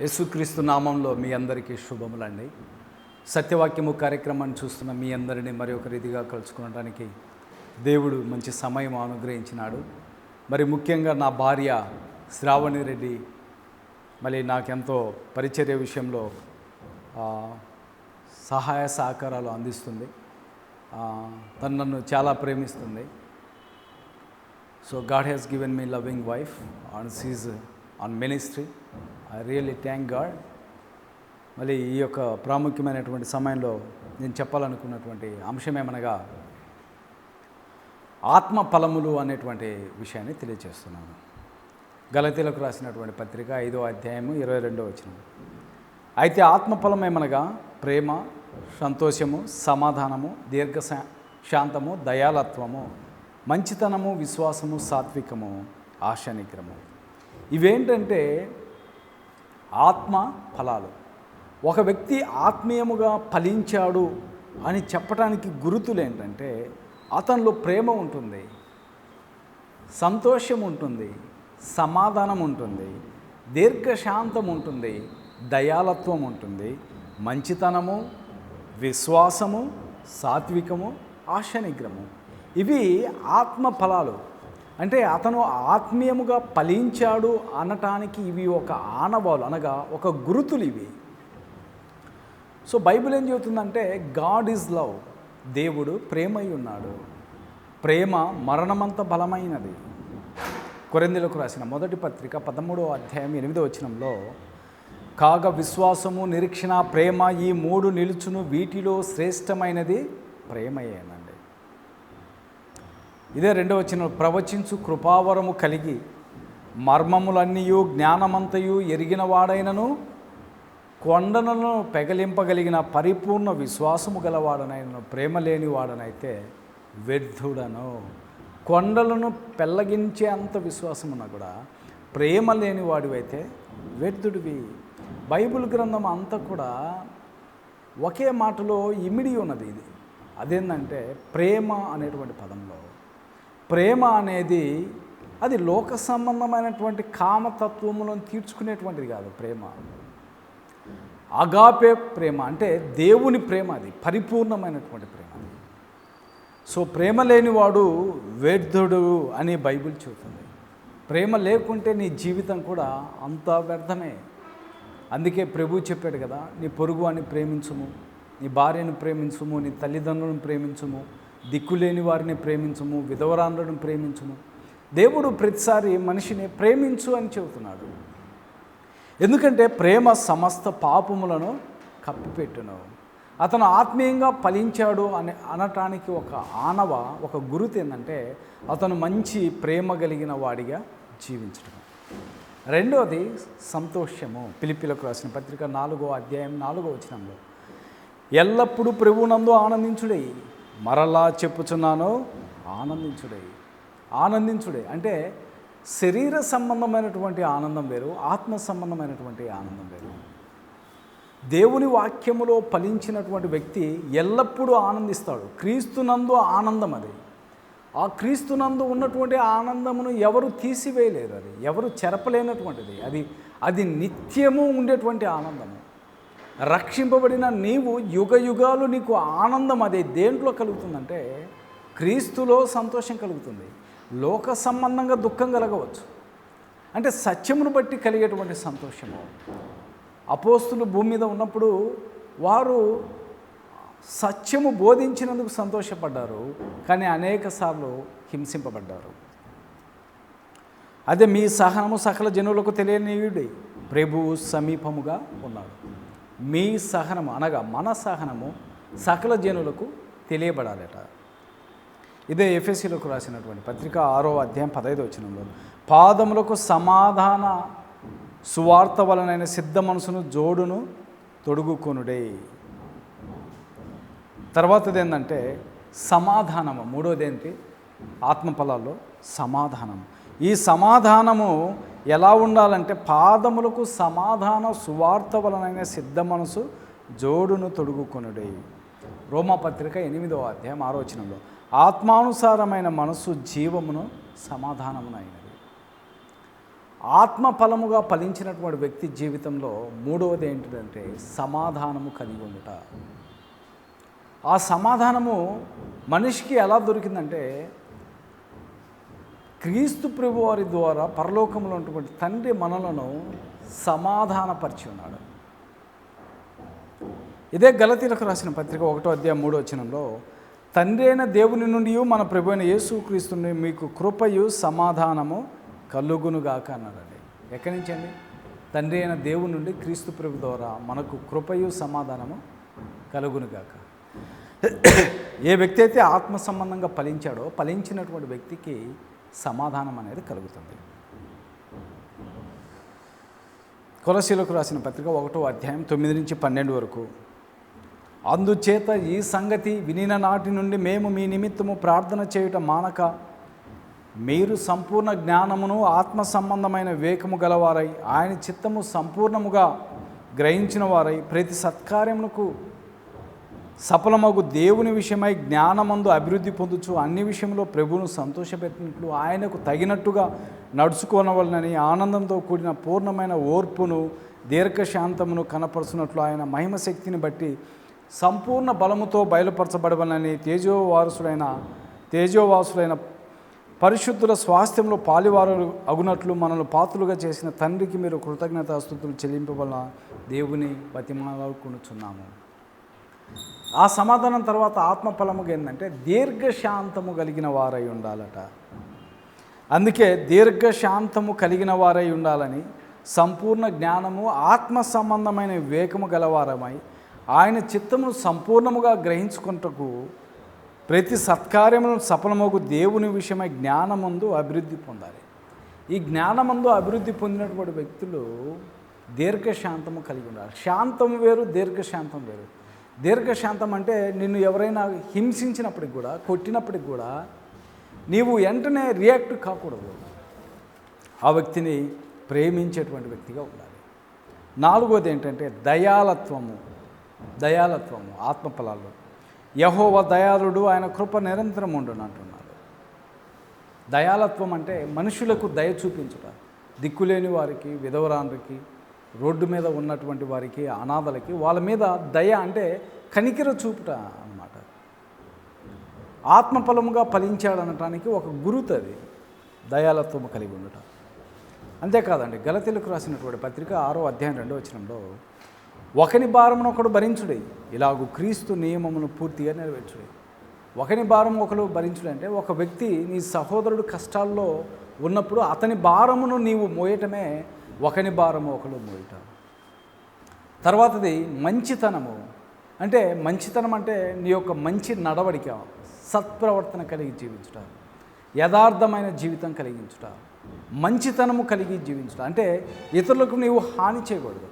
యేసుక్రీస్తు నామంలో మీ అందరికీ శుభములండి. సత్యవాక్యము కార్యక్రమాన్ని చూస్తున్న మీ అందరినీ మరి ఒక రీతిగా కలుసుకునడానికి దేవుడు మంచి సమయం అనుగ్రహించినాడు. మరి ముఖ్యంగా నా భార్య శ్రావణి రెడ్డి మళ్ళీ నాకెంతో పరిచర్య విషయంలో సహాయ సహకారాలు అందిస్తుంది. తను నన్ను చాలా ప్రేమిస్తుంది. So God has given me loving wife and she's on ministry I really thank God మళ్ళీ ఈ యొక్క ప్రాముఖ్యమైనటువంటి సమయంలో నేను చెప్పాలనుకున్నటువంటి అంశం ఏమనగా ఆత్మ ఫలములు అనేటువంటి విషయాన్ని తెలియజేస్తున్నాను గలతీలకు రాసినటువంటి పత్రిక ఐదో అధ్యాయము ఇరవై రెండో వచ్చిన అయితే ఆత్మఫలం ఏమనగా ప్రేమ సంతోషము సమాధానము దీర్ఘ శా- శాంతము దయాలత్వము మంచితనము విశ్వాసము సాత్వికము ఆశానిగ్రము ఇవేంటంటే ఆత్మ ఫలాలు. ఒక వ్యక్తి ఆత్మీయముగా ఫలించాడు అని చెప్పడానికి గురుతులు ఏంటంటే అతనిలో ప్రేమ ఉంటుంది సంతోషం ఉంటుంది సమాధానం ఉంటుంది దీర్ఘశాంతం ఉంటుంది దయాలత్వం ఉంటుంది మంచితనము విశ్వాసము సాత్వికము ఆశనిగ్రము ఇవి ఆత్మ ఫలాలు. అంటే అతను ఆత్మీయముగా ఫలించాడు అనటానికి ఇవి ఒక ఆనవాలు అనగా ఒక గురుతులు ఇవి. సో బైబిల్ ఏం చెబుతుందంటే గాడ్ ఈజ్ లవ్ దేవుడు ప్రేమై ఉన్నాడు. ప్రేమ మరణమంత బలమైనది. కొరిందులకు రాసిన మొదటి పత్రిక పదమూడవ అధ్యాయం ఎనిమిదో వచనంలో కాగ విశ్వాసము నిరీక్షణ ప్రేమ ఈ మూడు నిలుచును వీటిలో శ్రేష్టమైనది ప్రేమయేనని ఇదే రెండవ వచ్చిన ప్రవచించు కృపావరము కలిగి మర్మములన్నీయు జ్ఞానమంతయు ఎరిగిన వాడైనను కొండలను పెగలింపగలిగిన పరిపూర్ణ విశ్వాసము గలవాడనైనను ప్రేమ లేని వాడనైతే వ్యర్థుడను. కొండలను పెళ్ళగించే అంత విశ్వాసం కూడా ప్రేమ లేని వాడివైతే వ్యర్థుడివి. బైబిల్ గ్రంథం అంతా కూడా ఒకే మాటలో ఇమిడి ఉన్నది ఇది. అదేంటంటే ప్రేమ అనేటువంటి పదంలో ప్రేమ అనేది అది లోక సంబంధమైనటువంటి కామతత్వములను తీర్చుకునేటువంటిది కాదు ప్రేమ. అగాపే ప్రేమ అంటే దేవుని ప్రేమ అది పరిపూర్ణమైనటువంటి ప్రేమ అది. సో ప్రేమ లేనివాడు వ్యర్థుడు అని బైబిల్ చెబుతుంది. ప్రేమ లేకుంటే నీ జీవితం కూడా అంత వ్యర్థమే. అందుకే ప్రభు చెప్పాడు కదా నీ పొరుగు అని ప్రేమించుము నీ భార్యను ప్రేమించుము నీ తల్లిదండ్రులను ప్రేమించుము దిక్కులేని వారిని ప్రేమించము విధవరాండ్రులను ప్రేమించము. దేవుడు ప్రతిసారి మనిషిని ప్రేమించు అని చెబుతున్నాడు. ఎందుకంటే ప్రేమ సమస్త పాపములను కప్పిపెట్టును. అతను ఆత్మీయంగా ఫలించాడు అని అనటానికి ఒక ఆనవ ఒక గురుతు ఏంటంటే అతను మంచి ప్రేమ కలిగిన వాడిగా జీవించడం రెండోది సంతోషము. పిలిపిలకు రాసిన పత్రిక నాలుగో అధ్యాయం నాలుగో వచనంలో ఎల్లప్పుడూ ప్రభునందు ఆనందించుడై మరలా చెప్పుచున్నాను ఆనందించుడే. ఆనందించుడే అంటే శరీర సంబంధమైనటువంటి ఆనందం వేరు ఆత్మ సంబంధమైనటువంటి ఆనందం వేరు. దేవుని వాక్యములో ఫలించినటువంటి వ్యక్తి ఎల్లప్పుడూ ఆనందిస్తాడు. క్రీస్తునందు ఆనందం అది. ఆ క్రీస్తునందు ఉన్నటువంటి ఆనందమును ఎవరు తీసివేయలేరు అది. ఎవరు చెరపలేనటువంటిది. అది అది నిత్యము ఉండేటువంటి ఆనందము. రక్షింపబడిన నీవు యుగ యుగాలు నీకు ఆనందం అదే దేంట్లో కలుగుతుందంటే క్రీస్తులో సంతోషం కలుగుతుంది. లోక సంబంధంగా దుఃఖం కలగవచ్చు. అంటే సత్యమును బట్టి కలిగేటువంటి సంతోషము. అపోస్తులు భూమి మీద ఉన్నప్పుడు వారు సత్యము బోధించినందుకు సంతోషపడ్డారు కానీ అనేక సార్లు హింసింపబడ్డారు. అదే మీ సహనము సకల జనులకు తెలియనియుడి ప్రభువు సమీపముగా ఉన్నాడు. మీ సహనము అనగా మన సహనము సకల జనులకు తెలియబడాలట. ఇదే ఎఫ్ఎస్సీలకు రాసినటువంటి పత్రిక ఆరో అధ్యాయం పదహైదు వచ్చినంలో పాదములకు సమాధాన సువార్త వలనైన సిద్ధ మనసును జోడును తొడుగుకొనుడే. తర్వాతది ఏంటంటే సమాధానము. మూడోది ఏంటి? ఆత్మఫలాల్లో సమాధానం ఈ సమాధానము ఎలా ఉండాలంటే పాదములకు సమాధాన సువార్త వలనైన సిద్ధ మనసు జోడును తొడుగుకొనుడే. రోమపత్రిక ఎనిమిదవ అధ్యాయం ఆరోచనలో ఆత్మానుసారమైన మనసు జీవమును సమాధానమునైనది. ఆత్మ ఫలముగా ఫలించినటువంటి వ్యక్తి జీవితంలో మూడవది ఏంటంటే సమాధానము కలిగి ఉండుట. ఆ సమాధానము మనిషికి ఎలా దొరికిందంటే క్రీస్తు ప్రభువారి ద్వారా పరలోకంలో ఉన్నటువంటి తండ్రి మనలను సమాధానపరిచి ఉన్నాడు ఇదే గలతీలకు రాసిన పత్రిక ఒకటో అధ్యాయం మూడో వచనంలో తండ్రి అయిన దేవుని నుండి మన ప్రభు అయిన యేసు క్రీస్తుని మీకు కృపయు సమాధానము కలుగునుగాక అన్నాడండి. ఎక్కడి నుంచి అండి? తండ్రి అయిన దేవుని నుండి క్రీస్తు ప్రభు ద్వారా మనకు కృపయు సమాధానము కలుగునుగాక ఏ వ్యక్తి అయితే ఆత్మ సంబంధంగా ఫలించాడో ఫలించినటువంటి వ్యక్తికి సమాధానం అనేది కలుగుతుంది. కొలశీలకు రాసిన పత్రిక ఒకటో అధ్యాయం తొమ్మిది నుంచి పన్నెండు వరకు అందుచేత ఈ సంగతి వినిన నాటి నుండి మేము మీ నిమిత్తము ప్రార్థన చేయుట మానక మీరు సంపూర్ణ జ్ఞానమును ఆత్మ సంబంధమైన వివేకము గలవారై ఆయన చిత్తము సంపూర్ణముగా గ్రహించిన వారై ప్రతి సత్కార్యమునకు సఫలమగు దేవుని విషయమై జ్ఞానమందు అభివృద్ధి పొందుచు అన్ని విషయంలో ప్రభువును సంతోషపెట్టినట్లు ఆయనకు తగినట్టుగా నడుచుకోనవలనని ఆనందంతో కూడిన పూర్ణమైన ఓర్పును దీర్ఘశాంతమును కనపరుచున్నట్లు ఆయన మహిమ శక్తిని బట్టి సంపూర్ణ బలముతో బయలుపరచబడవలనని తేజోవారసుడైన తేజోవాసులైన పరిశుద్ధుల స్వాస్థ్యంలో పాలివారు అగునట్లు మనల్ని పాత్రలుగా చేసిన తండ్రికి మీరు కృతజ్ఞతాస్తుతులు చెల్లింపవలన దేవుని బతిమాలుకొనుచున్నాము ఆ సమాధానం తర్వాత ఆత్మఫలముగా ఏంటంటే దీర్ఘశాంతము కలిగిన వారై ఉండాలట. అందుకే దీర్ఘశాంతము కలిగిన వారై ఉండాలని సంపూర్ణ జ్ఞానము ఆత్మ సంబంధమైన వివేకము గలవారమై ఆయన చిత్తమును సంపూర్ణముగా గ్రహించుకుంటకు ప్రతి సత్కార్యములను సఫలమగు దేవుని విషయమై జ్ఞానమందు అభివృద్ధి పొందాలి. ఈ జ్ఞానమందు అభివృద్ధి పొందినటువంటి వ్యక్తులు దీర్ఘశాంతము కలిగి ఉండాలి. శాంతం వేరు దీర్ఘశాంతం వేరు. దీర్ఘశాంతం అంటే నిన్ను ఎవరైనా హింసించినప్పటికి కూడా కొట్టినప్పటికి కూడా నీవు వెంటనే రియాక్ట్ కాకూడదు. ఆ వ్యక్తిని ప్రేమించేటువంటి వ్యక్తిగా ఉండాలి. నాలుగోది ఏంటంటే దయాలత్వము. దయాలత్వము ఆత్మఫలాలు యహోవ దయాళుడు ఆయన కృప నిరంతరం ఉండును అంటున్నాడు దయాలత్వం అంటే మనుషులకు దయ చూపించుట. దిక్కులేని వారికి విధవరానికి రోడ్డు మీద ఉన్నటువంటి వారికి అనాథలకి వాళ్ళ మీద దయ అంటే కనికిర చూపుట అన్నమాట. ఆత్మఫలముగా ఫలించాడనటానికి ఒక గురుతు అది దయాలత్వము కలిగి ఉండట. అంతేకాదండి గలతీలకు రాసినటువంటి పత్రిక ఆరో అధ్యాయం రెండో వచనంలో ఒకని భారమును ఒకడు భరించుడే ఇలాగూ క్రీస్తు నియమమును పూర్తిగా నెరవేర్చుడే. ఒకని భారం ఒకరు భరించుడంటే అంటే ఒక వ్యక్తి నీ సహోదరుడు కష్టాల్లో ఉన్నప్పుడు అతని భారమును నీవు మోయటమే ఒకని భారము ఒకడు మోయట తర్వాతది మంచితనము. అంటే మంచితనం అంటే నీ యొక్క మంచి నడవడిక సత్ప్రవర్తన కలిగి జీవించుట. యథార్థమైన జీవితం కలిగించుట. మంచితనము కలిగి జీవించుట. అంటే ఇతరులకు నీవు హాని చేయకూడదు.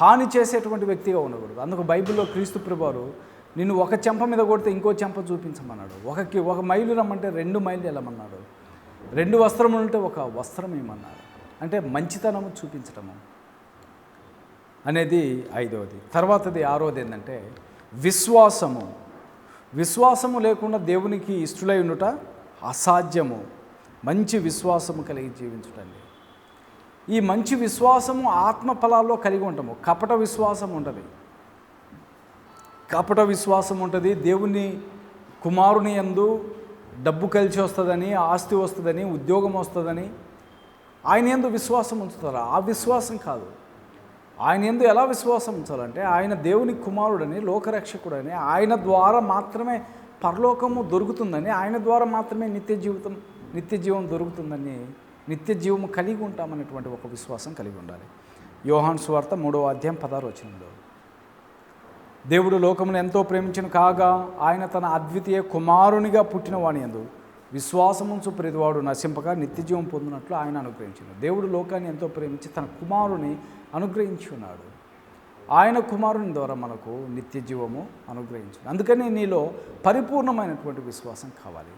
హాని చేసేటువంటి వ్యక్తిగా ఉండకూడదు. అందుకు బైబిల్లో క్రీస్తు ప్రభువారు నిన్ను ఒక చెంప మీద కొడితే ఇంకో చెంప చూపించమన్నాడు. ఒకకి ఒక మైలు రమ్మంటే రెండు మైలు వెళ్ళమన్నాడు. రెండు వస్త్రములు ఉంటే ఒక వస్త్రం ఏమన్నాడు అంటే మంచితనము చూపించటము అనేది ఐదవది. తర్వాతది ఆరోది ఏంటంటే విశ్వాసము. విశ్వాసము లేకుండా దేవునికి ఇష్టలై ఉండుట అసాధ్యము. మంచి విశ్వాసము కలిగి జీవించటండి ఈ మంచి విశ్వాసము ఆత్మ ఫలాల్లో కలిగి ఉంటాము కపట విశ్వాసం ఉంటుంది. కపట విశ్వాసం ఉంటుంది. దేవుని కుమారుని యందు డబ్బు కలిసి వస్తుందని ఆస్తి వస్తుందని ఉద్యోగం వస్తుందని ఆయన ఎందు విశ్వాసం ఉంచుతారా? ఆ విశ్వాసం కాదు. ఆయన ఎందు ఎలా విశ్వాసం ఉంచాలంటే ఆయన దేవుని కుమారుడని లోకరక్షకుడని ఆయన ద్వారా మాత్రమే పరలోకము దొరుకుతుందని ఆయన ద్వారా మాత్రమే నిత్య జీవితం నిత్య జీవం దొరుకుతుందని నిత్య జీవము కలిగి ఉంటామనేటువంటి ఒక విశ్వాసం కలిగి ఉండాలి. యోహాన్ సువార్త మూడవ అధ్యాయం పదహారు వచ్చినంలో దేవుడు లోకమును ఎంతో ప్రేమించిన కాగా ఆయన తన అద్వితీయ కుమారునిగా పుట్టిన వాణి ఎందు విశ్వాసముంచు ప్రతివాడు నశింపగా నిత్యజీవం పొందినట్లు ఆయన అనుగ్రహించాడు దేవుడు లోకాన్ని ఎంతో ప్రేమించి తన కుమారుని అనుగ్రహించి ఉన్నాడు. ఆయన కుమారుని ద్వారా మనకు నిత్య జీవము అనుగ్రహించాడు అందుకని నీలో పరిపూర్ణమైనటువంటి విశ్వాసం కావాలి.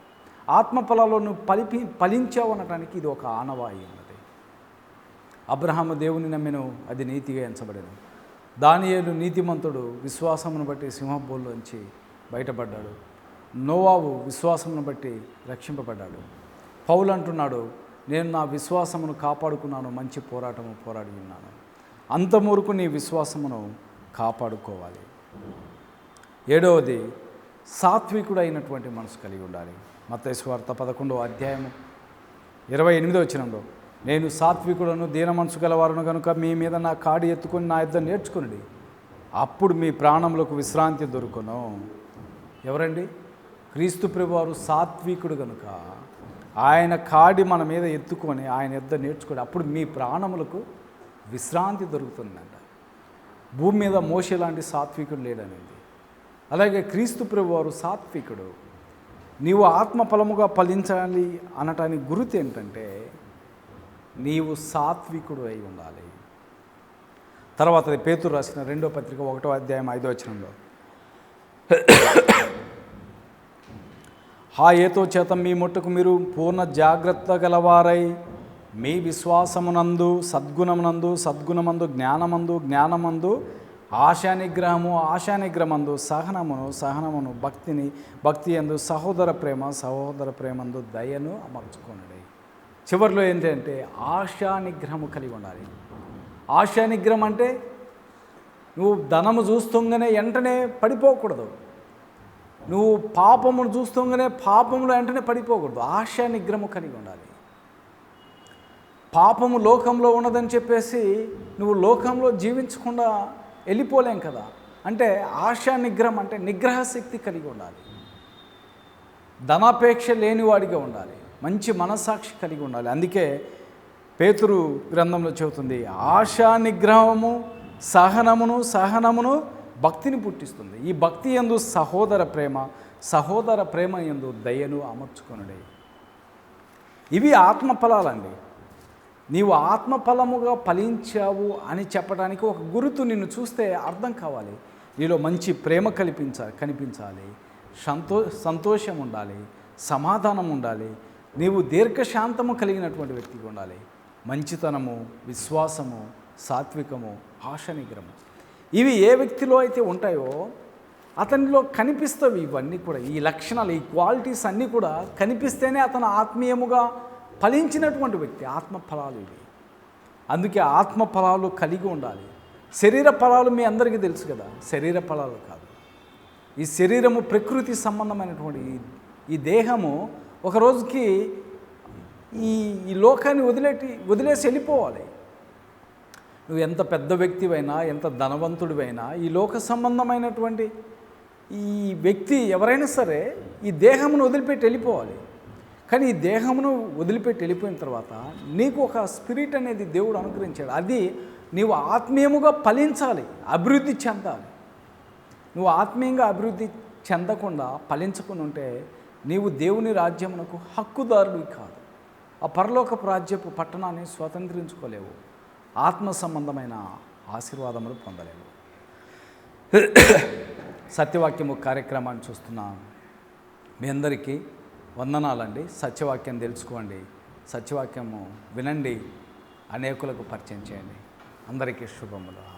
ఆత్మఫలాల్లో నువ్వు పలిపి ఫలించావు అనటానికి ఇది ఒక ఆనవాయి ఉన్నది అబ్రహాము దేవుని నమ్మెను అది నీతిగా ఎంచబడేది. దానియేలు నీతిమంతుడు విశ్వాసమును బట్టి సింహబోల్లోంచి బయటపడ్డాడు. నోవావు విశ్వాసమును బట్టి రక్షింపబడ్డాడు. పౌలు అంటున్నాడు నేను నా విశ్వాసమును కాపాడుకున్నాను మంచి పోరాటము పోరాడి ఉన్నాను. అంతమూరుకు నీ విశ్వాసమును కాపాడుకోవాలి. ఏడవది సాత్వికుడైనటువంటి మనసు కలిగి ఉండాలి. మత్తేశ్వార్త పదకొండో అధ్యాయము ఇరవై ఎనిమిదో వచ్చినంలో నేను సాత్వికుడను దీన మనసు గలవారును కనుక మీ మీద నా కాడి ఎత్తుకొని నా యుద్ధం నేర్చుకుని అప్పుడు మీ ప్రాణములకు విశ్రాంతి దొరుకును. ఎవరండి? క్రీస్తు ప్రభువారు సాత్వికుడు కనుక ఆయన కాడి మన మీద ఎత్తుకొని ఆయన ఇద్దరు నేర్చుకోండి అప్పుడు మీ ప్రాణములకు విశ్రాంతి దొరుకుతుందంట. భూమి మీద మోసే లాంటి సాత్వికుడు లేడనేది. అలాగే క్రీస్తు ప్రభువారు సాత్వికుడు. నీవు ఆత్మఫలముగా ఫలించాలి అనటానికి గుర్తు ఏంటంటే నీవు సాత్వికుడు అయి ఉండాలి. తర్వాత పేతురు రాసిన రెండో పత్రిక ఒకటో అధ్యాయం ఐదో వచనంలో. హా ఏతో చేత మీ ముట్టుకు మీరు పూర్ణ జాగ్రత్త గలవారై. మీ విశ్వాసమునందు సద్గుణమునందు సద్గుణమందు జ్ఞానమందు జ్ఞానమందు ఆశానిగ్రహము ఆశానిగ్రహమందు సహనమును సహనమును భక్తిని భక్తి ఎందు సహోదర ప్రేమ సహోదర ప్రేమందు దయను అమర్చుకోనడి. చివరిలో ఏంటంటే ఆశానిగ్రహము కలిగి ఉండాలి. ఆశానిగ్రహం అంటే నువ్వు ధనము చూస్తుండగానే వెంటనే పడిపోకూడదు. నువ్వు పాపమును చూస్తుండగానే పాపములు వెంటనే పడిపోకూడదు. ఆశ నిగ్రహము కలిగి ఉండాలి. పాపము లోకంలో ఉన్నదని చెప్పేసి నువ్వు లోకంలో జీవించకుండా వెళ్ళిపోలేం కదా. అంటే ఆశా నిగ్రహం అంటే నిగ్రహ శక్తి కలిగి ఉండాలి. ధనాపేక్ష లేనివాడిగా ఉండాలి. మంచి మనస్సాక్షి కలిగి ఉండాలి. అందుకే పేతురు గ్రంథంలో చెబుతుంది ఆశా నిగ్రహము సహనమును సహనమును భక్తిని పుట్టిస్తుంది. ఈ భక్తి ఎందు సహోదర ప్రేమ సహోదర ప్రేమ ఎందు దయను అమర్చుకొనుడే. ఇవి ఆత్మఫలాలండి. నీవు ఆత్మఫలముగా ఫలించావు అని చెప్పడానికి ఒక గురుతు నిన్ను చూస్తే అర్థం కావాలి. నీలో మంచి ప్రేమ కల్పించాలి కనిపించాలి. సంతో సంతోషం ఉండాలి సమాధానం ఉండాలి నీవు దీర్ఘశాంతము కలిగినటువంటి వ్యక్తిగా ఉండాలి. మంచితనము విశ్వాసము సాత్వికము ఆశ నిగ్రహము ఇవి ఏ వ్యక్తిలో అయితే ఉంటాయో అతనిలో కనిపిస్తవి ఇవన్నీ కూడా. ఈ లక్షణాలు ఈ క్వాలిటీస్ అన్నీ కూడా కనిపిస్తేనే అతను ఆత్మీయముగా ఫలించినటువంటి వ్యక్తి. ఆత్మ ఫలాలు ఇవి. అందుకే ఆత్మ ఫలాలు కలిగి ఉండాలి. శరీర ఫలాలు మీ అందరికీ తెలుసు కదా. శరీర ఫలాలు కాదు. ఈ శరీరము ప్రకృతి సంబంధమైనటువంటి ఈ- ఈ దేహము ఒక రోజుకి ఈ ఈ లోకాన్ని వదిలేటి వదిలేసి వెళ్ళిపోవాలి. నువ్వు ఎంత పెద్ద వ్యక్తివైనా ఎంత ధనవంతుడివైనా ఈ లోక సంబంధమైనటువంటి ఈ వ్యక్తి ఎవరైనా సరే ఈ దేహమును వదిలిపెట్టి వెళ్ళిపోవాలి. కానీ ఈ దేహమును వదిలిపెట్టి వెళ్ళిపోయిన తర్వాత నీకు ఒక స్పిరిట్ అనేది దేవుడు అనుగ్రహించాడు. అది నీవు ఆత్మీయముగా ఫలించాలి అభివృద్ధి చెందాలి. నువ్వు ఆత్మీయంగా అభివృద్ధి చెందకుండా ఫలించకుండా ఉంటే నీవు దేవుని రాజ్యమునకు హక్కుదారుడు కాదు. ఆ పరలోక రాజ్యపు పట్టణాన్ని స్వతంత్రించుకోలేవు. ఆత్మ సంబంధమైన ఆశీర్వాదములు పొందలేవు. సత్యవాక్యము కార్యక్రమాన్ని చూస్తున్న మీ అందరికీ వందనాలండి. సత్యవాక్యం తెలుసుకోండి. సత్యవాక్యము వినండి. అనేకులకు పరిచయం చేయండి. అందరికీ శుభములు.